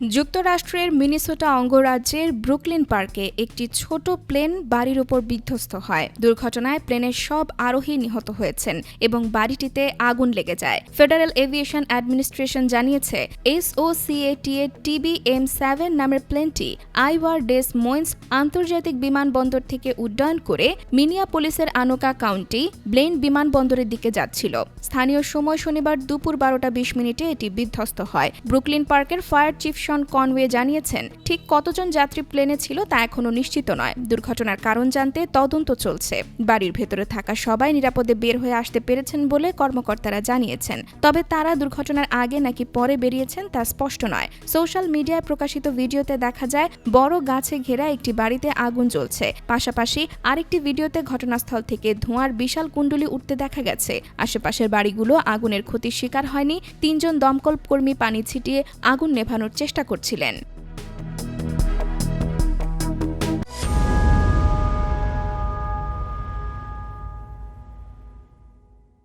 যুক্তরাষ্ট্রের মিনিসোটা অঙ্গরাজ্যের ব্রুকলিন পার্কে একটি ছোট প্লেন বাড়ির উপর বিধ্বস্ত হয়। দুর্ঘটনায় প্লেনের সব আরোহী নিহত হয়েছেন এবং বাড়িটিতে আগুন লেগে যায়। ফেডারেল এভিয়েশন অ্যাডমিনিস্ট্রেশন জানিয়েছে এসওসিএটিএ টিবি এম সেভেন নামের প্লেনটি আইওয়ার ডেস মোইন্স আন্তর্জাতিক বিমানবন্দর থেকে উড্ডয়ন করে মিনিয়াপোলিসের আনোকা কাউন্টি ব্লেন বিমানবন্দরের দিকে যাচ্ছিল। স্থানীয় সময় শনিবার দুপুর বারোটা বিশ মিনিটে এটি বিধ্বস্ত হয়। ব্রুকলিন পার্কের ফায়ার চিফ শন কনওয়ে জানিয়েছেন, ঠিক কতজন যাত্রী প্লেনে ছিল তা এখনও নিশ্চিত নয়। দুর্ঘটনার কারণ জানতে তদন্ত চলছে। বাড়ির ভেতরে থাকা সবাই নিরাপদে বের হয়ে আসতে পেরেছেন বলে কর্মকর্তারা জানিয়েছেন। তবে তারা দুর্ঘটনার আগে নাকি পরে বেরিয়েছেন তা স্পষ্ট নয়। সোশ্যাল মিডিয়ায় প্রকাশিত ভিডিওতে দেখা যায়, বড় গাছে ঘেরা একটি বাড়িতে আগুন জ্বলছে। পাশাপাশি আরেকটি ভিডিওতে ঘটনাস্থল থেকে ধোঁয়ার বিশাল কুণ্ডলি উঠতে দেখা গেছে। আশেপাশের বাড়িগুলো আগুনের ক্ষতির শিকার হয়নি। তিনজন দমকল কর্মী পানি ছিটিয়ে আগুন নেভানোর চেষ্টা করছিলেন।